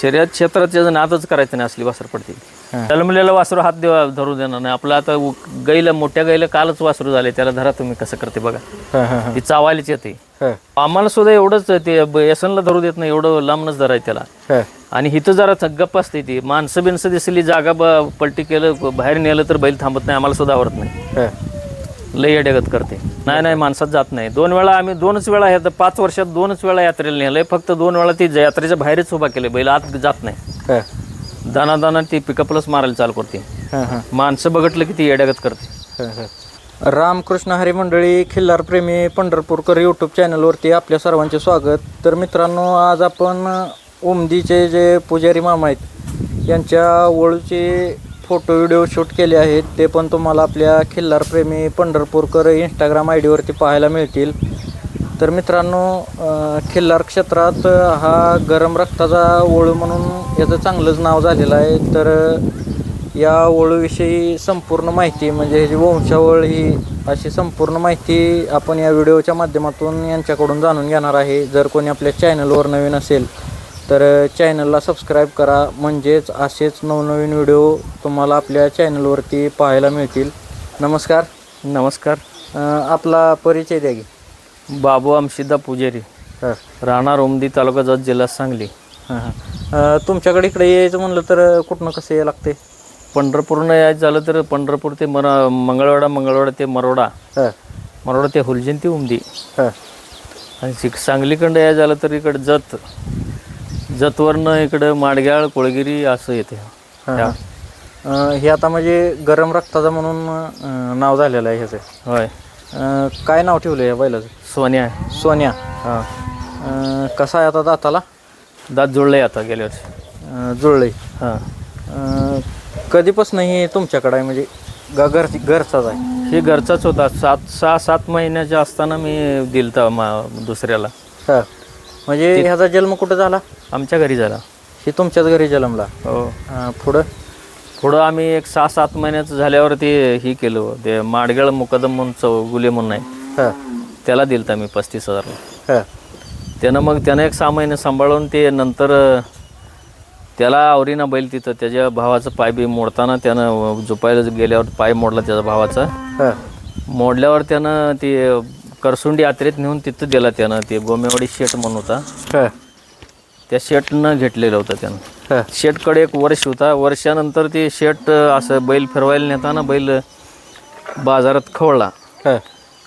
शर्यत क्षेत्रात त्याचं नादच करायचं नाही असली वासर पडते. जन्मलेलं वासरू हात देवा धरू देणार नाही. आपलं आता गाईला मोठ्या गाईला कालच वासरू झाले त्याला धरा तुम्ही कसं करते बघा. ती चावायलाच येते. आम्हाला सुद्धा एवढंच ते व्यसनला धरू देत नाही एवढं लांबनच धराय त्याला. आणि इथं जरा गप्प असते ती. माणसं बिनसं दिसली जागा पलटी केलं बाहेर नेलं तर बैल थांबत नाही आम्हाला सुद्धा आवडत नाही. लई अडगत करते. नाही नाही माणसात जात नाही. दोन वेळा आम्ही दोनच वेळा ह्या पाच वर्षात दोनच वेळा यात्रेला नेलंय. फक्त दोन वेळा ती यात्रेच्या बाहेरच उभा केले बैल आत जात नाही. हा. दाना दाना ती पिकअपलाच मारायला चालू करते. हा हा. माणसं बघितलं की ती येड्यागत करते. रामकृष्ण हरी मंडळी खिल्लार प्रेमी पंढरपूरकर यूट्यूब चॅनलवरती आपल्या सर्वांचे स्वागत. तर मित्रांनो आज आपण ओमदीचे जे पुजारी मामा आहेत यांच्या वळूचे फोटो व्हिडिओ शूट केले आहेत ते पण तुम्हाला आपल्या खिल्लारप्रेमी पंढरपूरकर इंस्टाग्राम आय डीवरती पाहायला मिळतील. तर मित्रांनो खिल्लार क्षेत्रात हा गरम रक्ताचा ओळू म्हणून याचं चांगलंच नाव झालेलं आहे. तर या ओळूविषयी संपूर्ण माहिती म्हणजे ह्याची वंशावळ ही अशी संपूर्ण माहिती आपण या व्हिडिओच्या माध्यमातून यांच्याकडून जाणून घेणार आहे. जर कोणी आपल्या चॅनलवर नवीन असेल तर चॅनलला सबस्क्राईब करा. म्हणजेच असेच नवनवीन व्हिडिओ तुम्हाला आपल्या चॅनलवरती पाहायला मिळतील. नमस्कार. नमस्कार. अं, आपला परिचय द्या की. बाबू आमशिदा पुजारी. हां. राहणार ओमदी तालुका जत जिल्हा सांगली. हां हां. अं, तुमच्याकडे इकडे यायचं म्हणलं तर कुठनं कसं यायला लागते पंढरपूरनं यायचं झालं तर पंढरपूर ते मर मंगळवाडा मंगळवाडा ते मरोडा. हां. मरोडा ते हुलजंती उमदी. हां. आणि शिक सांगलीकडं यायचं झालं तर इकडं जत. जतवरनं इकडं माडग्याळ कोळगिरी असं येते. हां अं, हे आता म्हणजे गरम रक्ताचा म्हणून अं, नाव झालेलं आहे ह्याचं. होय. अं, काय नाव ठेवलं या बैलाचं? सोन्या. सोन्या. हां. अं, कसा आहे आता दाताला? दात जुळले आता गेल्या वर्षी. अं, जुळलंय हां. अं, कधीपासून हे तुमच्याकडे आहे? म्हणजे ग घर घरचाच आहे. हे घरचाच होता. सात सहा सात महिन्याच्या असताना मी दिलता मा दुसऱ्याला. हां. म्हणजे ह्याचा जन्म कुठं झाला? आमच्या घरी झाला. हे तुमच्याच घरी जन्मला. हो. पुढं? पुढं आम्ही एक सहा सात महिन्याचं झाल्यावर ते ही केलं. ते माडगळ मुकदम म्हणून चौगुले म्हणून आहे. हां. त्याला दिलता मी पस्तीस हजारला. हां. त्यानं मग त्यानं एक सहा महिने सांभाळून ते नंतर अं, त्याला आवरीना बैल तिथं त्याच्या भावाचं पाय बी मोडताना त्यानं झोपायला गेल्यावर पाय मोडला त्याच्या भावाचा. हां. मोडल्यावर त्यानं ते करसुंडी यात्रेत नेऊन तिथं दिला त्यानं. ते गोमेवाडी शेट म्हणून होता. हां. त्या शेटनं घेतलेलं होतं त्यानं. शेटकडे एक वर्ष होता. वर्षानंतर ते शेट असं बैल फिरवायला नेताना बैल बाजारात खवळला.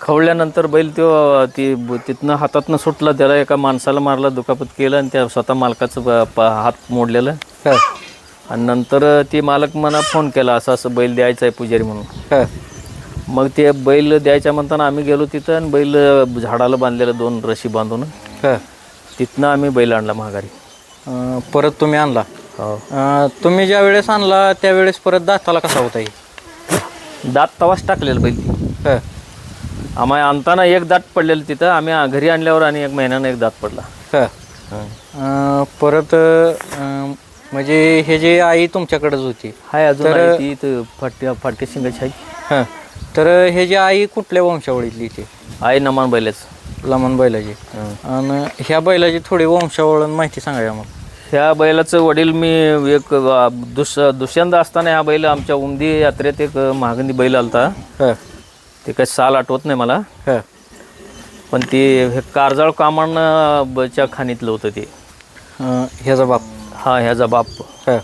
खवळल्यानंतर बैल तो ती तिथनं हातातनं सुटला. त्याला एका माणसाला मारला दुखापत केलं आणि त्या स्वतः मालकाचं हात मोडलेलं. आणि नंतर ती मालक मला फोन केला असं असं बैल द्यायचा आहे पुजारी म्हणून. मग ते बैल द्यायच्या म्हणताना आम्ही गेलो तिथं आणि बैल झाडाला बांधलेलं दोन रशी बांधून. तिथनं आम्ही बैल आणला महागारी अं, परत तुम्ही आणला? हो. अं, तुम्ही ज्या वेळेस आणला त्यावेळेस परत दाताला कसा होता हे? दात तवाच टाकलेलं बैल. हां. आम्हाला आणताना एक दात पडलेलं तिथं आम्ही घरी आणल्यावर आणि एक महिन्यानं एक दात पडला. हां. अं, परत अं, म्हणजे हे जे आई तुमच्याकडेच होती. हाय अजून आहे ती इथं फाटक्या फाटक्या शिंगाची आहे हां. तर हे जे आई कुठल्या वंशावळीतली ती? आहे नमान बैलाच. लमन बैलाची. आणि ह्या बैलाची थोडी वंशावळ आणि माहिती सांगा मग. ह्या बैलाचं वडील मी एक दुस दुसऱ्यांदा असताना ह्या बैल आमच्या उमदी यात्रेत एक महागंदी बैल आलता. हां. ते काही साल आठवत नाही मला. हां. पण ते हे कारजाळ कामण च्या खाणीतलं होतं ते. ह्याचा बाप. हा ह्याचा बाप. हां.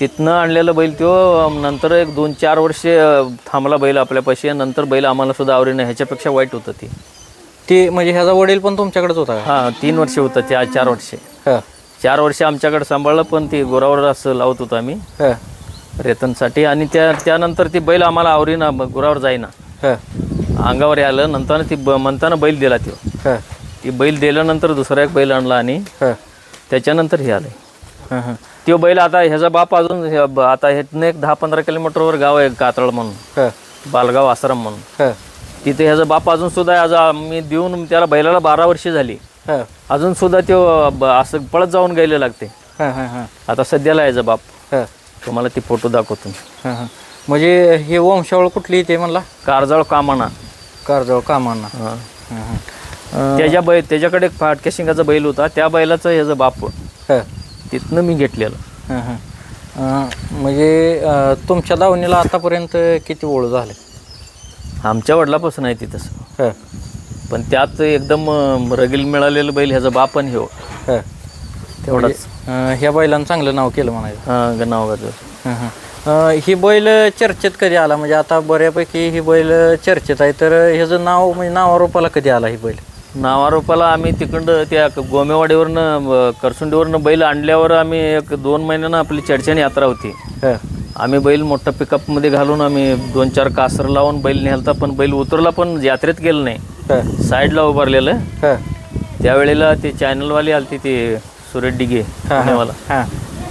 तिथनं आणलेलं बैल तो नंतर एक दोन चार वर्षे थांबला बैल आपल्यापाशी नंतर बैल आम्हाला सुद्धा आवडीनं ह्याच्यापेक्षा वाईट होतं ते. ते म्हणजे ह्याचा वडील पण तुमच्याकडेच होता का? हां तीन वर्षे होतं त्या चार वर्षे. हां. चार वर्षे आमच्याकडे सांभाळलं पण ते गोरावर असं लावत होतो आम्ही. हां. रेतनसाठी. आणि त्या त्यानंतर ती बैल आम्हाला आवरीना ब- गुरावर जाईना. हां. अंगावर आलं नंतर ती ब म्हणताना बैल दिला तो. हां. ती बैल दिल्यानंतर दुसरा एक बैल आणला आणि हां. त्याच्यानंतर हे आलं. हां हां. तो बैल आता ह्याचा बाप अजून हे ब- आता ह्यातनं एक दहा पंधरा किलोमीटरवर गाव आहे कातळ म्हणून. हां. बालगाव आश्रम म्हणून. हां. तिथे ह्याचा बाप अजून सुद्धा आज आम्ही देऊन त्याला बैलाला बारा वर्षे झाली. हां. अजून सुद्धा तो असं पळत जाऊन गायला लागते. हां हां हां. आता सध्याला याचा बाप. हां. तुम्हाला ती फोटो दाखवतो हां हां. म्हणजे हे वंशावळ कुठली ते म्हणला? कारजाळ कामाना. कारजवळ कामांना. हां. हां हां. त्याच्या बैल त्याच्याकडे फाटक्या शिंगाचा बैल होता. त्या बैलाचा ह्याचा बाप हां. तिथनं मी घेतलेलं. हां हां. अं, म्हणजे अं, तुमच्या दावणीला आतापर्यंत किती ओळ झाले? आमच्या वडिलापासून आहे ती तसं. हां. पण त्यात एकदम अं, रगील मिळालेलं बैल ह्याचा बाप आणि ह्यो हां. तेवढाच. अं, ह्या बैलानं चांगलं नाव केलं म्हणायचं. हां नाव हं, हं. अं, ही बैल चर्चेत कधी आला? म्हणजे आता बऱ्यापैकी ही बैल चर्चेत आहे तर ह्याचं नाव म्हणजे नावारूपाला कधी आला ही बैल? नावारोपाला आम्ही तिकडं त्या गोमेवाडीवरनं अं, करसुंडीवरनं बैल आणल्यावर आम्ही एक दोन महिन्यानं आपली चर्चेने यात्रा होती. हं, आम्ही बैल मोठा पिकअपमध्ये घालून आम्ही दोन चार कासर लावून बैल नेलता पण बैल उतरला पण यात्रेत गेलं नाही. साईडला उभारलेलं. हं, त्यावेळेला ते चॅनलवाले आलते ते सुरेश डिगे पुणेवाला हां,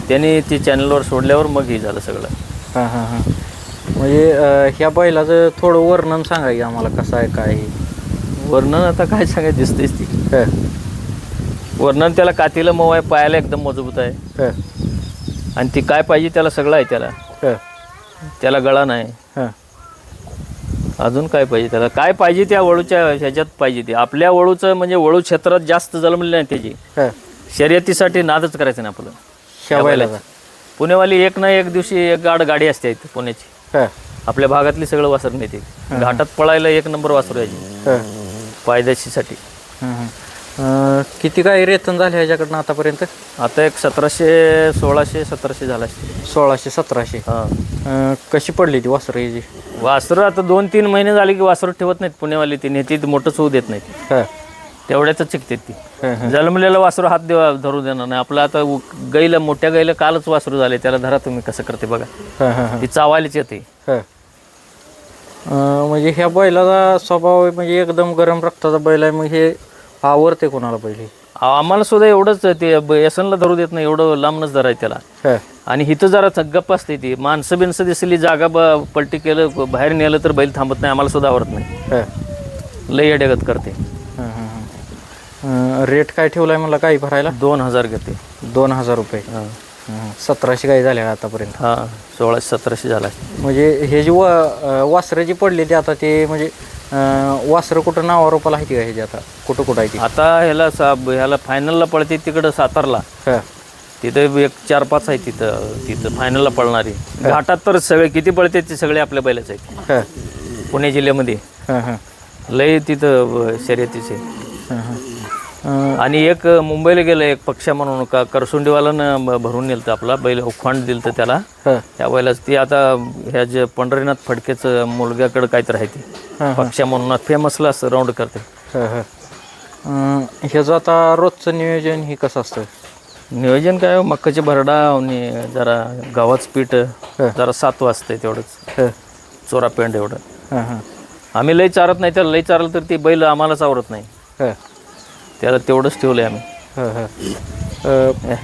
त्यांनी ते चॅनलवर सोडल्यावर मग हे झालं सगळं. हां, हां, हां. म्हणजे ह्या बैलाचं थोडं वर्णन सांगा की आम्हाला कसं आहे काय. वर्णन आता काय सांगायचं दिसतेच ती. वर्णन त्याला कातीला मऊ आहे पायाला एकदम मजबूत आहे. हं, आणि ती काय पाहिजे त्याला सगळं आहे त्याला. त्याला गळा नाही. हं. अजून काय पाहिजे त्याला? काय पाहिजे त्या वळूच्या ह्याच्यात पाहिजे ते? आपल्या वळूचं म्हणजे वळू क्षेत्रात जास्त जन्मले नाही त्याची. हं. शर्यतीसाठी नादच करायचं नाही आपलं. बैलाचा पुणेवाली एक ना एक दिवशी एक गाड गाडी असते इथे पुण्याची. हं, आपल्या भागातली सगळं वासर नेते. घाटात पळायला एक नंबर वासरू यायची हं, पायदाशीसाठी हं, हं. अं, किती काय रेतन झाले ह्याच्याकडनं आतापर्यंत? आता एक सतराशे सोळाशे सतराशे झाला सोळाशे सतराशे. हां. अं, कशी पडली ती वासरं ह्याची वासरं आता दोन तीन महिने झाले की वासरं ठेवत नाहीत पुणेवाली ती. नेते मोठंच होऊ देत नाहीत. हं, तेवढ्याच चिकतात ती. हं, हं. जन्मलेलं वासरू हात देवा धरू देणार नाही. आपलं आता उ- गाईला मोठ्या गाईला कालच वासरू झाले. त्याला धरा तुम्ही कसं करते बघा. हं, हं, हं. ती चावायलाच येते. हं. अं, म्हणजे ह्या बैलाचा स्वभाव म्हणजे एकदम गरम रक्ताचा बैल आहे. मग हे आवडते कोणाला हे आम्हाला सुद्धा एवढंच ते ब- व्यसनला धरू देत नाही एवढं लांबनच धरायचं त्याला. हं, आणि इथं जरा गप्प असते ती. माणसं बिनसं दिसली जागा ब पलटी केलं ब- बाहेर नेलं तर बैल थांबत नाही आम्हाला सुद्धा आवडत नाही. हं. लई अडगत करते. हं, हं, हं. अं, रेट काय ठेवलाय मला काही भरायला? दोन हजार घेते. दोन हजार रुपये. हां. हं, सतराशे काही झाल्या आतापर्यंत. हां सोळाशे सतराशे झाला म्हणजे हे जी वा अं, वासरं जी पडली ती आता ते म्हणजे वासरं कुठं नावारूपाला आहे ती का ह्याची आता? कुठं कुठं आहे ती? आता ह्याला सा ह्याला फायनलला पळते तिकडं सातारला. हं, तिथं एक चार पाच आहे तिथं. तिथं फायनलला पळणारी. घाटात तर सगळे किती पळते ते सगळे आपल्या बैलाच आहेत. हं, पुणे जिल्ह्यामध्ये. हं, हं, लय तिथं अ, शर्यतीचे. हं, हं. आणि एक मुंबईला गेलं एक पक्ष म्हणून का करसुंडीवाल्यानं भरून नेलं आपला बैल खोंड दिलं तर त्याला त्या बैलाच ती आता ह्या जे पंढरीनाथ फडकेचं मुलग्याकडं काहीतरी आहे ती. पक्ष म्हणून फेमसला असं राऊंड करते. ह्याचं आता रोजचं नियोजन हे कसं असतं? नियोजन काय हो, मक्काची भरडा आणि जरा गव्हाचं पीठ जरा सात वाजतंय तेवढंच. चोरा पेंड एवढं. आम्ही लई चारत नाही त्याला लई चारलं तर ती बैल आम्हालाच आवरत नाही. त्याला तेवढंच ठेवलंय आम्ही. हं, हं. अं,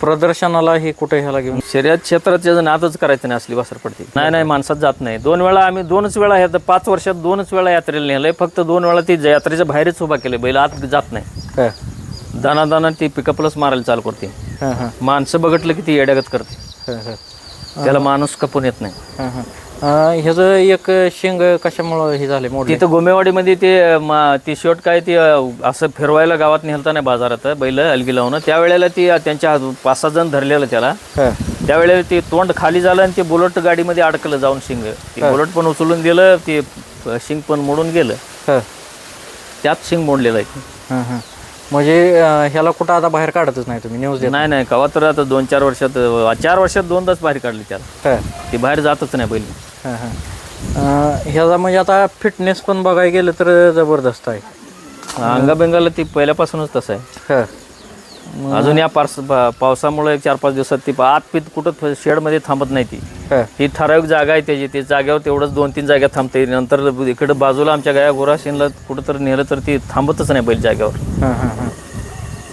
प्रदर्शनाला हे कुठे ह्याला घेऊन? शर्यत क्षेत्रात त्याचं नादच करायचं नाही असली वासर पडते. नाही नाही माणसात जात नाही. दोन वेळा आम्ही दोनच वेळा ह्या पाच वर्षात दोनच वेळा यात्रेला नेलंय. फक्त दोन वेळा ती यात्रेच्या बाहेरच उभा केले बैल आत जात नाही. हं, दाना दाना ती पिकअपलाच मारायला चालू करते. हं, हं, माणसं बघितलं की ती येड्यागत करते. हं, हं. त्याला माणूस कपून येत नाही. हं, हं. ह्याचं एक शेंग कशामुळं हे झाले मोडले तिथं गोमेवाडीमध्ये ते मा- ती शॉट काय ती अ, असं फिरवायला गावात नेलता नाही बाजारात बैल अलगी लावून त्यावेळेला ती अ, त्यांच्या हात- पाच सहा जण धरलेलं त्याला. हं, त्यावेळेला ते तोंड खाली झालं आणि ते बुलेट गाडीमध्ये अडकलं जाऊन शिंग. ते बुलेट पण उचलून दिलं ते अ, शिंग पण मोडून गेलं. हं, त्यात शिंग मोडलेलं आहे. म्हणजे अं, ह्याला कुठं आता बाहेर काढतच नाही तुम्ही न्यूज देत नाही नाही. कवा तर आता दोन चार वर्षात अ, चार वर्षात दोनदाच बाहेर काढली त्याला. हं, ती बाहेर जातच नाही बैल. हं, हं. अं, ह्याचा म्हणजे आता फिटनेस पण बघायला गेलं तर जबरदस्त आहे. अंगाबेंगाला ती पहिल्यापासूनच तसं आहे. हं, अजून या पार्स पा- पावसामुळे एक चार पाच दिवसात ती आत पीत कुठं शेडमध्ये थांबत नाही ती. हं, ही ठराविक जागा आहे त्याची. ती जागेवर तेवढंच दोन तीन जागा थांबते नंतर इकडे बाजूला आमच्या गाया गोराशीनला कुठं तर नेलं तर ती थांबतच नाही बैल जागेवर. हं, हं, हं.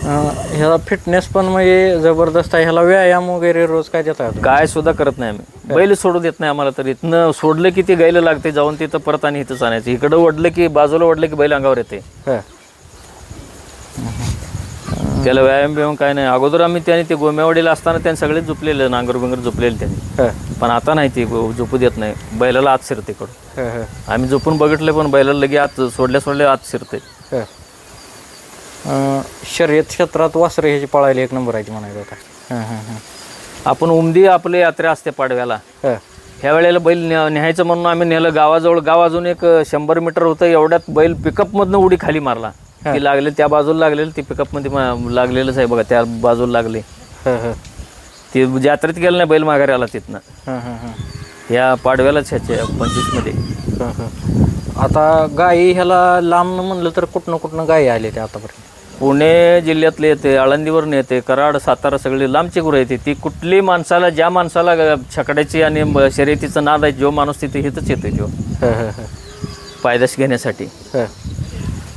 अं, ह्याला फिटनेस पण म्हणजे जबरदस्त आहे. ह्याला व्यायाम वगैरे रोज काय देता तुम्ही? काय सुद्धा करत नाही आम्ही. बैल सोडू देत नाही आम्हाला तर. इथनं सोडलं की ती गायला लागते जाऊन तिथं परत आणि इथंच आणायचं इकडं ओढलं की बाजूला ओढलं की बैल अंगावर येते. हं, त्याला व्यायाम बियाम काय नाही. अगोदर आम्ही त्याने ते गोम्यावाडीला असताना त्यांनी सगळे झुपलेलं नांगर बिंगर झुपलेले त्यांनी. हं, पण आता नाही ती गो- झोपू देत नाही. बैलाला आत शिरते हं, हं, आम्ही झोपून बघितलं पण बैलाला लगे आत सोडल्या सोडल्या आत शिरते. हं. अं, शर्यत क्षेत्रात वासरे ह्याची पळायला एक नंबर आहे ती म्हणायचं आता हां हां हां. आपण उमदी आपली यात्रा असते पाडव्याला. हां. ह्या वेळेला बैल न्या- न्यायचं म्हणून आम्ही नेलं गावाजवळ. गाव अजून एक शंभर मीटर होतं. एवढ्यात बैल पिकअपमधनं उडी खाली मारला. ती लागले त्या बाजूला लागलेलं ती पिकअपमध्ये मा- लागलेलंच आहे बघा त्या बाजूला लागले. हां हां. ती जत्रेत गेलं नाही बैल माघारी आला तिथनं. हां हां हां. ह्या पाडव्यालाच ह्याच्या पंचवीसमध्ये हां हां. आता गायी ह्याला लांब म्हणलं तर कुठनं कुठनं गायी आले ते आतापर्यंत? पुणे जिल्ह्यातले येते आळंदीवरून येते कराड सातारा सगळी लांबची गुरं येते. ती कुठली माणसाला ज्या माणसाला छकड्याची आणि शर्यतीचं नाद आहे जो माणूस तिथे हिथंच येतो तो. हां पायदास घेण्यासाठी. हां.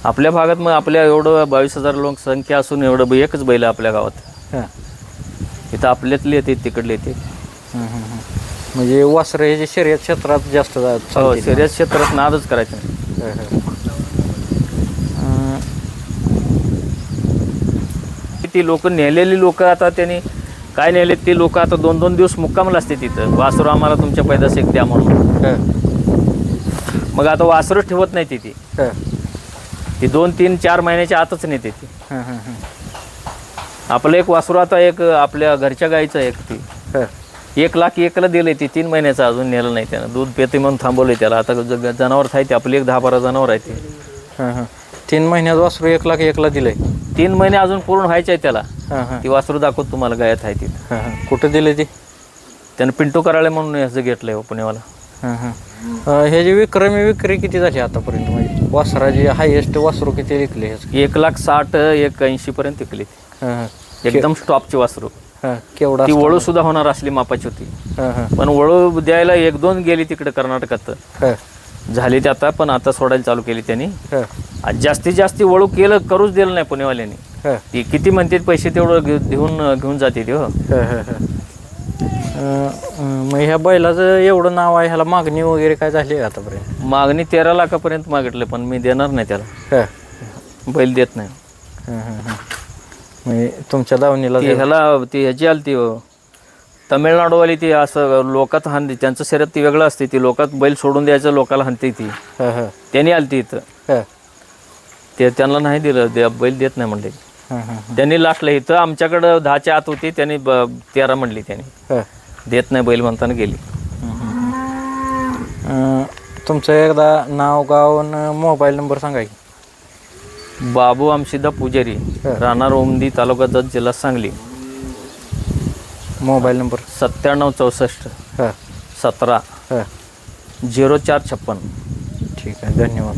आपल्या भागात मग आपल्या एवढं बावीस हजार लोकसंख्या असून एवढं एकच बैल आपल्या गावात. हां. इथं आपल्यातले येते तिकडले येते. म्हणजे वासरे हे जे शर्यत क्षेत्रात जास्त जा- हो. शर्यत क्षेत्रात नादच करायचं नाही हं, हं. अं, ती लोक नेलेली लोक आता त्यांनी काय नेले ते लोक आता दोन दोन दिवस मुक्कामला असते तिथं. वासरू आम्हाला तुमच्या पैदास एक द्या म्हणून. मग आता वासरू ठेवत नाही ती ती. दोन तीन चार महिन्याच्या आतच नेते ती. आपलं एक वासरू आता एक आपल्या घरच्या गाईचं एक ती. एक लाख एकला दिले ती तीन महिन्याचं अजून नेलं नाही त्यानं. दूध पेते म्हणून थांबवलंय त्याला. आता ज- जनावर आहे ते आपली एक दहा बारा जनावर आहे ते. तीन महिन्यात वासरू एक लाख एकला दिलंय. तीन महिने अजून पूर्ण व्हायचे आहे त्याला. हां हां. ती वासरू दाखवत तुम्हाला गायत आहे ती. हां हां. कुठं दिले ते? त्यानं पिंटू कराळे म्हणून ह्याचं घेतलंय हो पुण्यावाला. हां अं, जे विक्रमी विक्री किती झाली आतापर्यंत? म्हणजे वासराची हायेस्ट वासरू किती विकले ह्याचं? एक लाख साठ एक ऐंशी पर्यंत विकली ती. हां हां. एकदम स्टॉपची वासरू. हां केवढा ती वळू सुद्धा होणार असली मापाची होती. हां हां. पण वळू द्यायला एक दोन गेली तिकडे कर्नाटकात. हां. झाली ते आता पण आता सोडायला चालू केली त्यांनी. हां. आज जास्तीत जास्त वळू केलं करूच दिलं नाही पुणेवाल्यांनी. हां. ती किती म्हणते पैसे तेवढं घे- घेऊन घेऊन जाते ते हो. हं, हं, हं. अं, अं, मग ह्या बैलाचं एवढं नाव आहे ह्याला मागणी वगैरे काय झाली आहे आतापर्यंत? मागणी तेरा लाखापर्यंत मागितलं पण मी देणार नाही त्याला. हं, बैल देत नाही. हं, हं, हं. म्हणजे तुमच्या दावणीला ती ह्याला ती ह्याची आली ती हो. तमिळनाडूवाली ती असं लोकात हानते त्यांचं शर्यत ती वेगळं असते. ती लोकात बैल सोडून द्यायचं लोकाला हानते ती. त्यांनी आली ती इथं. हं, ते त्यांना नाही दिलं. दे बैल देत नाही म्हणले. त्यांनी लास्टला इथं आमच्याकडं दहाच्या आत होती. त्यांनी तेरा म्हणली त्यांनी. देत नाही बैल म्हणताना गेली. तुमचं एकदा नाव गाव मोबाईल नंबर सांगा की. बाबू आमशिदा पुजारी राहणार ओमदी तालुका जत जिल्हा सांगली. Mobile number? सत्त्याण्णव चौसष्ट हां. सतरा हां. झिरो चार छप्पन. ठीक आहे धन्यवाद.